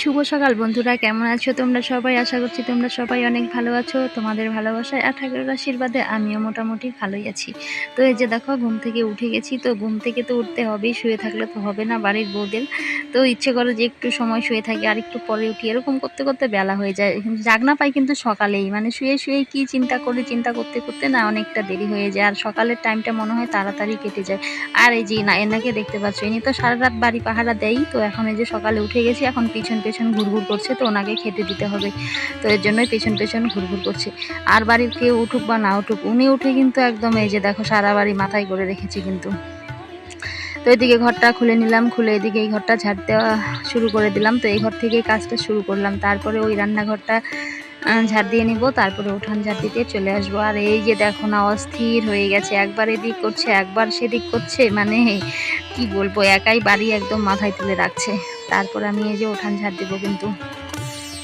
শুভ সকাল বন্ধুরা, কেমন আছো তোমরা সবাই? আশা করছি তোমরা সবাই অনেক ভালো আছো, তোমাদের ভালোবাসায় আর ঠাকুরের আশীর্বাদে আমিও মোটামুটি ভালোই আছি। তো এই যে দেখো, ঘুম থেকে উঠে গেছি, তো ঘুম থেকে তো উঠতে হবেই, শুয়ে থাকলে তো হবে না বাড়ির বউদের। তো ইচ্ছে করে যে একটু সময় শুয়ে থাকি, আর একটু পরে উঠি, এরকম করতে করতে বেলা হয়ে যায়। জাগ না পাই কিন্তু সকালেই মানে শুয়ে শুয়ে কি চিন্তা করে, চিন্তা করতে করতে না অনেকটা দেরি হয়ে যায়, আর সকালের টাইমটা মনে হয় তাড়াতাড়ি কেটে যায়। আর এই যে না, এনাকে দেখতে পাচ্ছ ইনি তো সারা রাত বাড়ি পাহারা দেয় তো এখন এই যে সকালে উঠে গেছি, এখন পিছন পেছন ঘুরঘুর করছে, তো ওনাকে খেতে দিতে হবে। তো এর জন্যই পেছন পেছন ঘুরঘুর করছে। আর বাড়ির কেউ উঠুক বা না উঠুক, উনি উঠে কিন্তু একদম এই যে দেখো সারা বাড়ি মাথায় করে রেখেছি কিন্তু। তো এদিকে ঘরটা খুলে নিলাম, খুলে এদিকে এই ঘরটা ঝাড় দেওয়া শুরু করে দিলাম। তো এই ঘর থেকে কাজটা শুরু করলাম। তারপরে ওই রান্নাঘরটা ঝাড় দিয়ে নিব, তারপরে উঠান ঝাড় দিতে চলে আসব। আর এই যে দেখো না, অস্থির হয়ে গেছে, একবার এদিক করছে, একবার সেদিক করছে মানে কি বলব, একাই বাড়ি একদম মাথায় তুলে রাখছে। তারপর আমি এই যে উঠান ঝাড় দেবো কিন্তু।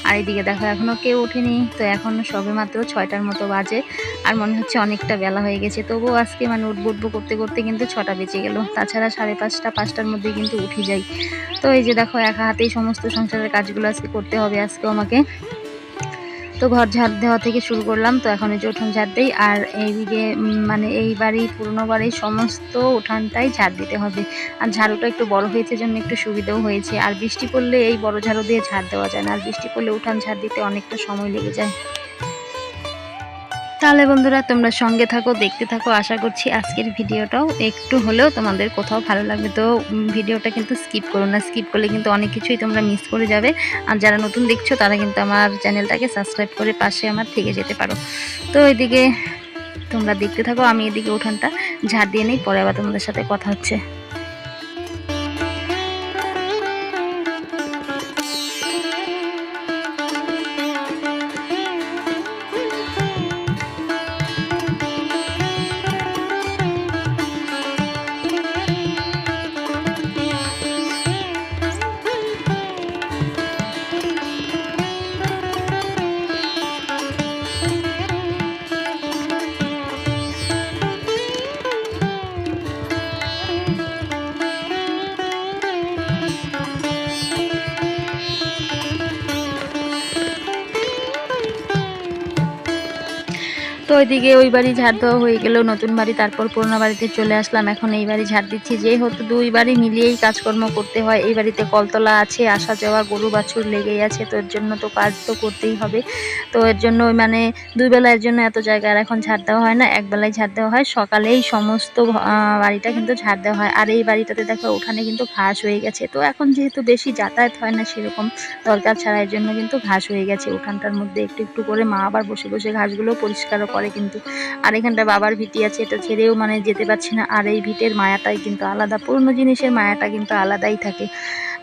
আর এদিকে দেখো এখনও কেউ ওঠেনি, তো এখন সবে মাত্র ছয়টার মতো বাজে, আর মনে হচ্ছে অনেকটা বেলা হয়ে গেছে। তবুও আজকে মানে উঠবো উঠবো করতে করতে কিন্তু ছটা বেজে গেল। তাছাড়া সাড়ে পাঁচটা, পাঁচটার মধ্যে কিন্তু উঠে যাই। তো এই যে দেখো, একা হাতেই সমস্ত সংসারের কাজগুলো আজকে করতে হবে, আজকেও আমাকে তো ঘর ঝাড় দেওয়া থেকে শুরু করলাম, তো এখন এই যে উঠান ঝাড় দিই, আর এইদিকে মানে এই বাড়ি, পুরনো বাড়ির সমস্ত উঠানটাই ঝাড় দিতে হবে। আর ঝাড়ুটা একটু বড় হয়েছে জন্য একটু সুবিধাও হয়েছে। আর বৃষ্টি পড়লে এই বড় ঝাড়ু দিয়ে ঝাড় দেওয়া যায় না, আর বৃষ্টি পড়লে উঠান ঝাড় দিতে অনেকটা সময় লেগে যায়। তাহলে বন্ধুরা, তোমরা সঙ্গে থাকো, দেখতে থাকো। আশা করছি আজকের ভিডিওটাও একটু হলেও তোমাদের কোথাও ভালো লাগবে। তো ভিডিওটা কিন্তু স্কিপ করো না। স্কিপ করলে কিন্তু অনেক কিছুই তোমরা মিস করে যাবে। আর যারা নতুন দেখছ, তারা কিন্তু আমার চ্যানেলটাকে সাবস্ক্রাইব করে পাশে আমার থেকে যেতে পারো। তো, এদিকে তোমরা দেখতে থাকো। আমি এদিকে উঠানটা ঝাড় দিয়ে নিই, পরে আবার তোমাদের সাথে কথা হচ্ছে। তো ওইদিকে ওই বাড়ি ঝাড় দেওয়া হয়ে গেল, নতুন বাড়ি, তারপর পুরোনো বাড়িতে চলে আসলাম। এখন এই বাড়ি ঝাড় দিচ্ছি। যেহেতু দুই বাড়ি মিলিয়েই কাজকর্ম করতে হয়, এই বাড়িতে কলতলা আছে, আসা যাওয়া, গরু বাছুর লেগেই আছে, তো এর জন্য তো কাজ তো করতেই হবে। তো এর জন্য মানে দুই বেলার জন্য এত জায়গা আর এখন ঝাড় দেওয়া হয় না, এক বেলায় ঝাড় দেওয়া হয়। সকালেই সমস্ত বাড়িটা কিন্তু ঝাড় দেওয়া হয়। আর এই বাড়িটাতে দেখো, ওখানে কিন্তু ঘাস হয়ে গেছে। তো এখন যেহেতু বেশি যাতায়াত হয় না সেরকম দরকার ছাড়া এর জন্য কিন্তু ঘাস হয়ে গেছে। উঠানটার মধ্যে একটু একটু করে মা আবার বসে বসে ঘাসগুলো পরিষ্কারও করে কিন্তু। আর এখানটা বাবার ভিটি আছে, এটা ছেড়েও মানে যেতে পারছি না। আর এই ভিটের মায়াটাই কিন্তু আলাদা, পুরনো জিনিসের মায়াটা কিন্তু আলাদাই থাকে।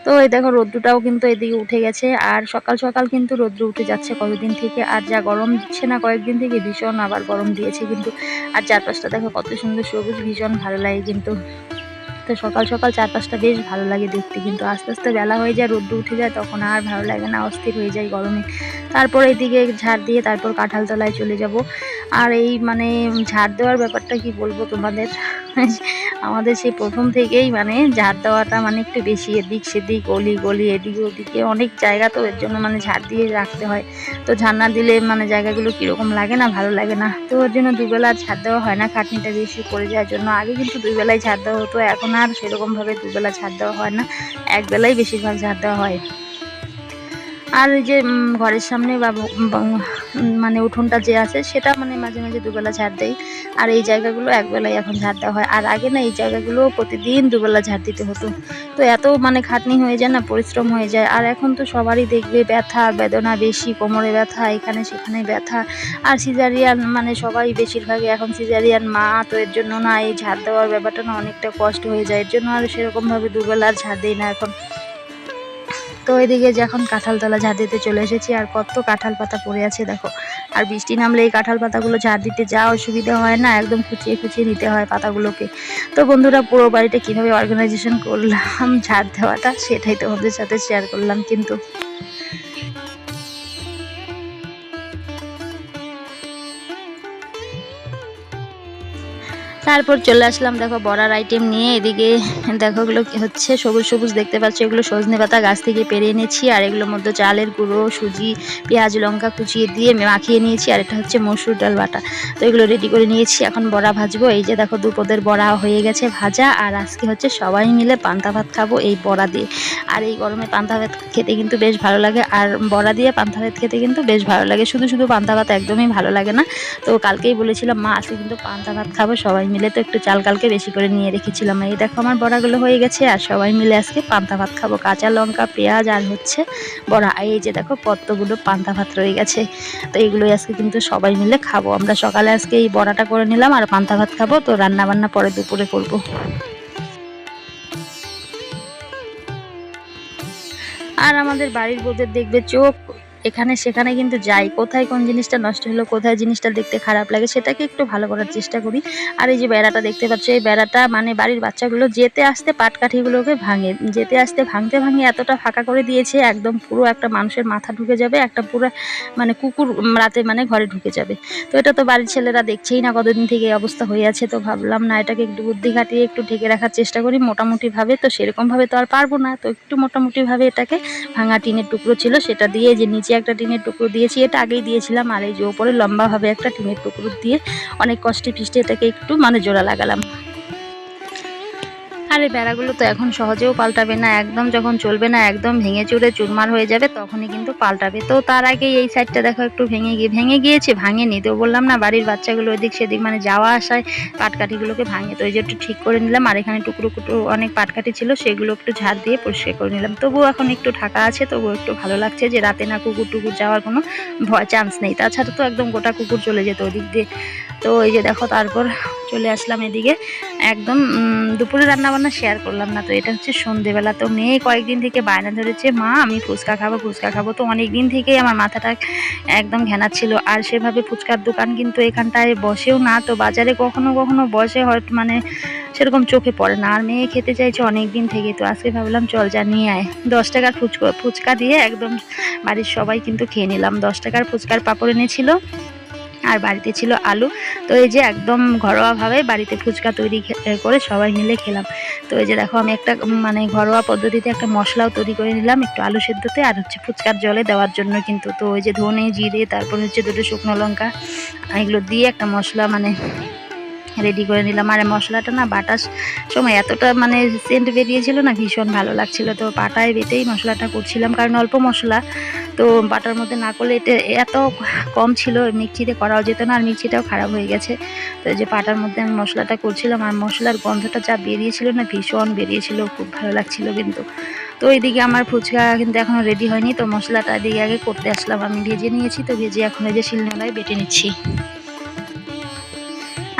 তো এই দেখো রোদ্রুটাও কিন্তু এদিকে উঠে গেছে। আর সকাল সকাল কিন্তু রোদ্র উঠে যাচ্ছে কতদিন থেকে? আর যা গরম দিচ্ছে না কয়েকদিন থেকে, ভীষণ আবার গরম দিয়েছে কিন্তু। আর চারপাশটা দেখো কত সুন্দর সবুজ, ভীষণ ভালো লাগে কিন্তু। তো সকাল সকাল চারপাশটা বেশ ভালো লাগে দেখতে, কিন্তু আস্তে আস্তে বেলা হয়ে যায় রোদ্দু উঠে যায়, তখন আর ভালো লাগে না, অস্থির হয়ে যায় গরমে। তারপর এদিকে ঝাড় দিয়ে তারপর কাঁঠালতলায় চলে যাব। আর এই মানে ঝাড় দেওয়ার ব্যাপারটা কি বলব তোমাদের? আমাদের সেই প্রথম থেকেই মানে ঝাড় দেওয়াটা মানে একটু বেশি এদিক সেদিক, গলি গলি, এদিকে ওদিকে অনেক জায়গা তো এর জন্য মানে ঝাড় দিয়ে রাখতে হয়। তো ঝাড় না দিলে মানে জায়গাগুলো কীরকম লাগে না, ভালো লাগে না। তো ওর জন্য দুবেলা ঝাড় দেওয়া হয় না, খাটনিটা বেশি পড়ে যাওয়ার জন্য। আগে কিন্তু দুই বেলায় ঝাড় দেওয়া হতো, এখন আর সেরকমভাবে দুবেলা ঝাড় দেওয়া হয় না। এক বেলাই বেশিরভাগ ঝাড় দেওয়া হয়। আর ওই যে ঘরের সামনে বা মানে উঠোনটা যে আছে, সেটা মানে মাঝে মাঝে দুবেলা ঝাড় দেয় আর এই জায়গাগুলো একবেলায় এখন ঝাড় দেওয়া হয়। আর আগে না এই জায়গাগুলো প্রতিদিন দুবেলা ঝাড় দিতে হতো। তো এত মানে খাটনি হয়ে যায় না, পরিশ্রম হয়ে যায়। আর এখন তো সবারই দেখবে ব্যথা, বেদনা বেশি, কোমরে ব্যথা, এখানে সেখানে ব্যথা। আর সিজারিয়ান মানে সবাই বেশিরভাগই এখন সিজারিয়ান মা, তো এর জন্য না এই ঝাড় দেওয়ার ব্যাপারটা না অনেকটা কষ্ট হয়ে যায়। এর জন্য আর সেরকমভাবে দুবেলা আর ঝাড় দিই না এখন। তো এদিকে যখন এখন কাঁঠাল তলা ঝাড় দিতে চলে এসেছি, আর কত কাঁঠাল পাতা পড়ে আছে দেখো। আর বৃষ্টি নামলে এই কাঁঠাল পাতাগুলো ঝাড় দিতে যা অসুবিধা হয় না, একদম খুঁচিয়ে খুঁচিয়ে নিতে হয় পাতাগুলোকে। তো বন্ধুরা, পুরো বাড়িটা কীভাবে অর্গানাইজেশন করলাম ঝাড় দেওয়াটা সেটাই তোমাদের সাথে শেয়ার করলাম কিন্তু তারপর চলে আসলাম, দেখো বড়ার আইটেম নিয়ে। এদিকে দেখো এগুলো হচ্ছে সবুজ সবুজ দেখতে পাচ্ছ। এগুলো সজনে পাতা গাছ থেকে পেরে এনেছি। আর এগুলোর মধ্যে চালের গুঁড়ো, সুজি, পেঁয়াজ, লঙ্কা কুচিয়ে দিয়ে মাখিয়ে নিয়েছি। আর এটা হচ্ছে মসুর ডাল বাটা। তো এগুলো রেডি করে নিয়েছি। এখন বড়া ভাজবো। এই যে দেখো দুপদের বড়া হয়ে গেছে ভাজা। আর আজকে হচ্ছে সবাই মিলে পান্তা ভাত খাব এই বড়া দিয়ে। আর এই গরমে পান্তা ভাত খেতে কিন্তু বেশ ভালো লাগে। আর বড়া দিয়ে পান্তা ভাত খেতে কিন্তু বেশ ভালো লাগে। শুধু শুধু পান্তা ভাত একদমই ভালো লাগে না। তো কালকেই বলেছিলাম, মা, আজকে কিন্তু পান্তা ভাত খাব, সবাই মিলে তো একটু চাল কালকে বেশি করে নিয়ে রেখেছিলাম। এই দেখো আমার বড়াগুলো হয়ে গেছে, আর সবাই মিলে আজকে পান্তা ভাত খাব। কাঁচা লঙ্কা, পেঁয়াজ, আর হচ্ছে বড়া। এই যে দেখো পদ্মগুলো পান্তা ভাত রয়ে গেছে। তো এইগুলোই আজকে কিন্তু সবাই মিলে খাব। আমরা সকালে আজকে এই বড়াটা করে নিলাম, আর পান্তা ভাত খাব। তো রান্না বান্না পরে দুপুরে করব। আর আমাদের বাড়ির বউদের দেখবে চোখ এখানে সেখানে কিন্তু যাই, কোথায় কোন জিনিসটা নষ্ট হলো, কোথায় জিনিসটা দেখতে খারাপ লাগে সেটাকে একটু ভালো করার চেষ্টা করি। আর এই যে বেড়াটা দেখতে পাচ্ছ, এই বেড়াটা মানে বাড়ির বাচ্চাগুলো যেতে আসতে পাটকাঠিগুলোকে ভাঙে। যেতে আসতে ভাঙতে ভাঙে এতটা ফাঁকা করে দিয়েছে, একদম পুরো একটা মানুষের মাথা ঢুকে যাবে, একটা পুরো মানে কুকুর রাতে মানে ঘরে ঢুকে যাবে। তো এটা তো বাড়ির ছেলেরা দেখছেই না কতদিন থেকে এই অবস্থা হয়ে আছে, তো ভাবলাম না এটাকে একটু বুদ্ধি খাটিয়ে একটু ঢেকে রাখার চেষ্টা করি। মোটামুটিভাবে তো সেরকমভাবে তো আর পারব না, তো একটু মোটামুটিভাবে এটাকে ভাঙা টিনের টুকরো ছিল সেটা দিয়ে যে নিচে একটা টিনের টুকরো দিয়েছি, এটা আগেই দিয়েছিলাম, আর এই যে ওপরে লম্বাভাবে একটা টিনের টুকরো দিয়ে অনেক কষ্টে ফিষ্টে এটাকে একটু মানে জোড়া লাগালাম। আর এই বেড়াগুলো তো এখন সহজেও পাল্টাবে না, একদম যখন চলবে না, একদম ভেঙে চুরে চুরমার হয়ে যাবে, তখনই কিন্তু পাল্টাবে। তো তার আগে এই সাইডটা দেখো একটু ভেঙে গিয়ে, ভেঙে গিয়েছে, ভাঙেনি। তো বললাম, না, বাড়ির বাচ্চাগুলো ওদিক সেদিক মানে যাওয়া আসায় পাটকাঠিগুলোকে ভাঙে। তো ওই যে একটু ঠিক করে নিলাম, আর এখানে টুকরো টুকরো অনেক পাটকাঠি ছিল, সেগুলো একটু ঝাড় দিয়ে পরিষ্কার করে নিলাম। তবুও এখন একটু ঢাকা আছে, তবুও একটু ভালো লাগছে যে রাতে না কুকুর টুকুর যাওয়ার কোনো ভয় চান্স নেই। তাছাড়া তো একদম গোটা কুকুর চলে যেত ওদিক দিয়ে। তো এই যে দেখো, তারপর চলে আসলাম এদিকে। একদম দুপুরে রান্না বান্না শেয়ার করলাম না। তো এটা হচ্ছে সন্ধেবেলা। তো মেয়ে কয়েকদিন থেকে বায়না ধরেছে, মা, আমি ফুচকা খাব ফুচকা খাব। তো অনেক দিন থেকেই আমার মাথাটা একদম ঘেনা ছিল। আর সেভাবে ফুচকার দোকান কিন্তু এখানটায় বসেও না। তো বাজারে কখনো কখনো বসে হয়তো মানে সেরকম চোখে পড়ে না। আর মেয়ে খেতে চাইছে অনেক দিন থেকে। তো আজকে ভাবলাম, চল যা, নিয়ে আয়। দশ টাকার ফুচকা ফুচকা দিয়ে একদম বাড়ির সবাই কিন্তু খেয়ে নিলাম। দশ টাকার ফুচকার পাপড় এনেছিল। আর বাড়িতে ছিল আলু। তো এই যে একদম ঘরোয়াভাবে বাড়িতে ফুচকা তৈরি করে সবাই মিলে খেলাম। তো এই যে দেখো, আমি একটা মানে ঘরোয়া পদ্ধতিতে একটা মশলাও তৈরি করে নিলাম, একটু আলু সেদ্ধতে আর হচ্ছে ফুচকার জলে দেওয়ার জন্য কিন্তু। তো ওই যে ধনে, জিরে, তারপর হচ্ছে দুটো শুকনো লঙ্কা এগুলো দিয়ে একটা মশলা মানে রেডি করে নিলাম। আর মশলাটা না বাটার সময় এতটা মানে সেন্ট বেরিয়েছিল না, ভীষণ ভালো লাগছিল। তো পাটায় বেটেই মশলাটা করছিলাম, কারণ অল্প মশলা। তো বাটার মধ্যে না করলে এটা এত কম ছিল, মিক্সিতে করাও যেত না, আর মিক্সিটাও খারাপ হয়ে গেছে। তো যে পাটার মধ্যে আমি মশলাটা করছিলাম, আর মশলার গন্ধটা যা বেরিয়েছিল না, ভীষণ বেরিয়েছিল, খুব ভালো লাগছিল কিন্তু। তো এইদিকে আমার ফুচকা কিন্তু এখনও রেডি হয়নি, তো মশলাটা এদিকে আগে করতে আসলাম। আমি ভেজে নিয়েছি, তো ভেজে এখন এই যে শিলনোড়ায় বেটে নিচ্ছি।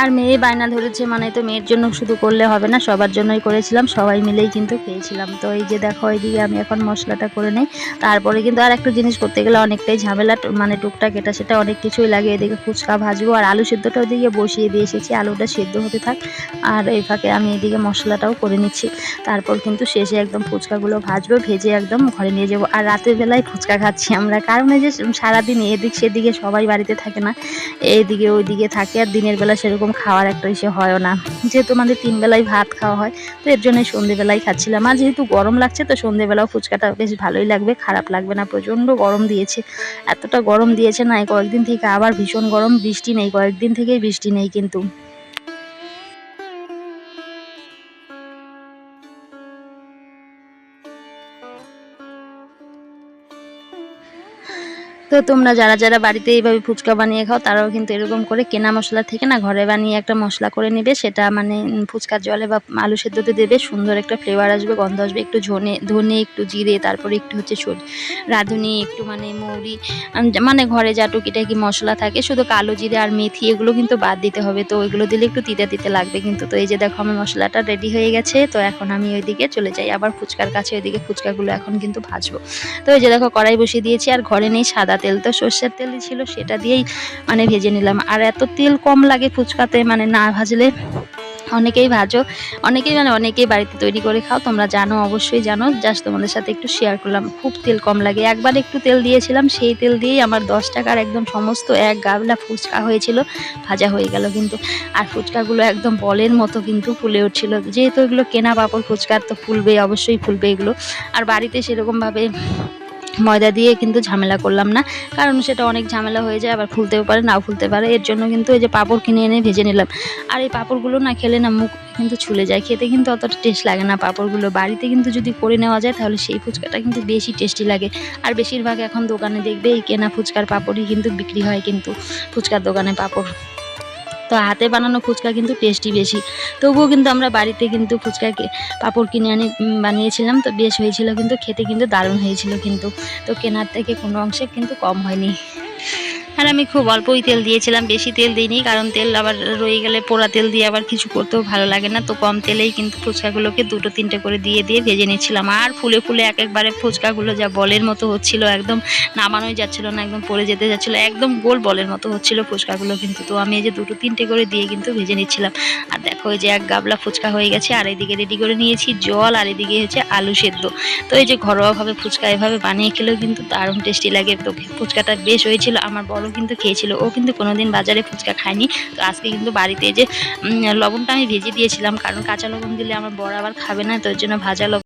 আর মেয়ে বায়না ধরেছে মানে তো মেয়ের জন্য শুধু করলে হবে না, সবার জন্যই করেছিলাম, সবাই মিলেই কিন্তু খেয়েছিলাম। তো এই যে দেখো এইদিকে আমি এখন মশলাটা করে নেই। তারপরে কিন্তু আর একটু জিনিস করতে গেলে অনেকটাই ঝামেলা মানে টুকটাক এটা সেটা অনেক কিছুই লাগে। এদিকে ফুচকা ভাজবো, আর আলু সেদ্ধটা ওইদিকে বসিয়ে দিয়ে এসেছি, আলুটা সেদ্ধ হতে থাক। আর এই ফাঁকে আমি এদিকে মশলাটাও করে নিচ্ছি। তারপর কিন্তু শেষে একদম ফুচকাগুলো ভাজবো, ভেজে একদম ঘরে নিয়ে যাব। আর রাতের বেলায় ফুচকা খাচ্ছি আমরা, কারণ এই যে সারাদিন এদিক সেদিকে সবাই বাড়িতে থাকে না, এইদিকে ওইদিকে থাকে, আর দিনের বেলা সেরকম খাওয়ার একটা ইসে হয়ও না। যেহেতু আমাদের তিন বেলায় ভাত খাওয়া হয়, তো এর জন্য সন্ধেবেলায় খাচ্ছিলাম। আর যেহেতু গরম লাগছে, তো সন্ধেবেলাও ফুচকাটা বেশ ভালোই লাগবে। খারাপ লাগবে না, প্রচণ্ড গরম দিয়েছে। এতটা গরম দিয়েছে না কয়েকদিন থেকে আবার ভীষণ গরম, বৃষ্টি নেই, কয়েকদিন থেকেই বৃষ্টি নেই কিন্তু। তো তোমরা যারা যারা বাড়িতে এইভাবে ফুচকা বানিয়ে খাও, তারাও কিন্তু এরকম করে কেনা মশলা থেকে না ঘরে বানিয়ে একটা মশলা করে নেবে। সেটা মানে ফুচকার জলে বা আলু সেদ্ধতে দেবে, সুন্দর একটা ফ্লেভার আসবে, গন্ধ আসবে, একটু ধনে ধনে, একটু জিরে, তারপরে একটু হচ্ছে রাঁধুনি, একটু মানে মৌরি মানে ঘরে যা টুকিটাকি মশলা থাকে, শুধু কালো জিরে আর মেথি এগুলো কিন্তু বাদ দিতে হবে। তো ওইগুলো দিলে একটু তিতে তিতে লাগবে কিন্তু। তো এই যে দেখো আমার মশলাটা রেডি হয়ে গেছে, তো এখন আমি ওইদিকে চলে যাই। আবার ফুচকার কাছে ওইদিকে ফুচকাগুলো এখন কিন্তু ভাজবো। তো এই যে দেখো কড়াই বসিয়ে দিয়েছি, আর ঘরে নেই সাদা তেল। তো সর্ষের তেল ছিল সেটা দিয়েই মানে ভেজে নিলাম। আর এত তেল কম লাগে ফুচকাতে মানে না ভাজলে। অনেকেই ভাজো। অনেকেই মানে অনেকেই বাড়িতে তৈরি করে খাও। তোমরা জানো, অবশ্যই জানো। জাস্ট তোমাদের সাথে একটু শেয়ার করলাম। খুব তেল কম লাগে। একবার একটু তেল দিয়েছিলাম, সেই তেল দিয়েই আমার দশ টাকার একদম সমস্ত এক গাবলা ফুচকা হয়েছিল। ভাজা হয়ে গেল কিন্তু। আর ফুচকাগুলো একদম বলের মতো কিন্তু ফুলে উঠছিল। যেহেতু এগুলো কেনা পাপড় ফুচকার তো ফুলবে, অবশ্যই ফুলবে এগুলো। আর বাড়িতে সেরকমভাবে ময়দা দিয়ে কিন্তু ঝামেলা করলাম না। কারণ সেটা অনেক ঝামেলা হয়ে যায়, আবার ফুলতেও পারে, নাও ফুলতে পারে। এর জন্য কিন্তু এই যে পাঁপড় কিনে এনে ভেজে নিলাম। আর এই পাঁপড়গুলো না খেলে না মুখ কিন্তু ছুলে যায়। খেতে কিন্তু অতটা টেস্ট লাগে না পাঁপড়গুলো। বাড়িতে কিন্তু যদি করে নেওয়া যায়, তাহলে সেই ফুচকাটা কিন্তু বেশি টেস্টি লাগে। আর বেশিরভাগ এখন দোকানে দেখবে, এই কেনা ফুচকার পাঁপড়ই কিন্তু বিক্রি হয় কিন্তু ফুচকার দোকানে পাঁপড়। তো হাতে বানানো ফুচকা কিন্তু টেস্টি বেশি। তবুও কিন্তু আমরা বাড়িতে কিন্তু ফুচকাকে পাপড় কিনে আনি বানিয়েছিলাম। তো বেশ হয়েছিল কিন্তু, খেতে কিন্তু দারুণ হয়েছিল কিন্তু। তো কেনার থেকে কোনো অংশে কিন্তু কম হয়নি। আর আমি খুব অল্পই তেল দিয়েছিলাম, বেশি তেল দিইনি, কারণ তেল আবার রয়ে গেলে পোড়া তেল দিয়ে আবার কিছু করতেও ভালো লাগে না, তো কম তেলেই কিন্তু ফুচকাগুলোকে দুটো তিনটে করে দিয়ে দিয়ে ভেজে নিচ্ছিলাম। আর ফুলে ফুলে এক একবারে ফুচকাগুলো যা বলের মতো হচ্ছিল, একদম নামানোই যাচ্ছিল না, একদম পড়ে যেতে যাচ্ছিল, একদম গোল বলের মতো হচ্ছিল ফুচকাগুলো কিন্তু। তো আমি এই যে দুটো তিনটে করে দিয়ে কিন্তু ভেজে নিচ্ছিলাম। আর দেখো যে এক গাবলা ফুচকা হয়ে গেছে, আর এদিকে রেডি করে নিয়েছি জল, আর এদিকে হচ্ছে আলু সেদ্ধ। তো এই যে ঘরোয়াভাবে ফুচকা এভাবে বানিয়ে খেলেও কিন্তু দারুণ টেস্টি লাগে, তো ফুচকাটা বেশ হয়েছিল, আমার বড় কিন্তু খেয়েছিল। ও কিন্তু কোনোদিন বাজারে ফুচকা খায়নি। তো আজকে কিন্তু বাড়িতে যে লবণটা আমি ভেজে দিয়েছিলাম। কারণ কাঁচা লবণ দিলে আমার বড় আবার খাবে না, তো জন্য ভাজা